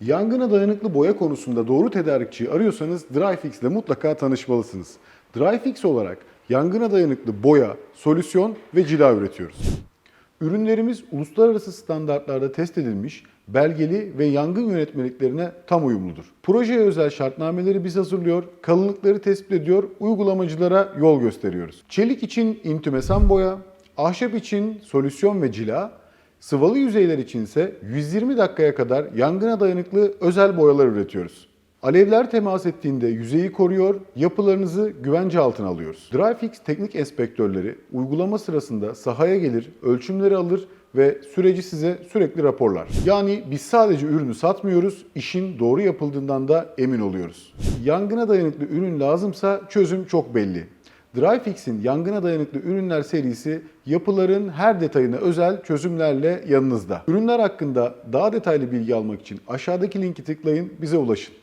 Yangına dayanıklı boya konusunda doğru tedarikçiyi arıyorsanız Dryfix ile mutlaka tanışmalısınız. Dryfix olarak yangına dayanıklı boya, solüsyon ve cila üretiyoruz. Ürünlerimiz uluslararası standartlarda test edilmiş, belgeli ve yangın yönetmeliklerine tam uyumludur. Projeye özel şartnameleri biz hazırlıyor, kalınlıkları tespit ediyor, uygulamacılara yol gösteriyoruz. Çelik için intümesan boya, ahşap için solüsyon ve cila, sıvalı yüzeyler için ise 120 dakikaya kadar yangına dayanıklı özel boyalar üretiyoruz. Alevler temas ettiğinde yüzeyi koruyor, yapılarınızı güvence altına alıyoruz. Dryfix teknik enspektörleri uygulama sırasında sahaya gelir, ölçümleri alır ve süreci size sürekli raporlar. Yani biz sadece ürünü satmıyoruz, işin doğru yapıldığından da emin oluyoruz. Yangına dayanıklı ürün lazımsa çözüm çok belli. Dryfix'in yangına dayanıklı ürünler serisi yapıların her detayına özel çözümlerle yanınızda. Ürünler hakkında daha detaylı bilgi almak için aşağıdaki linki tıklayın, bize ulaşın.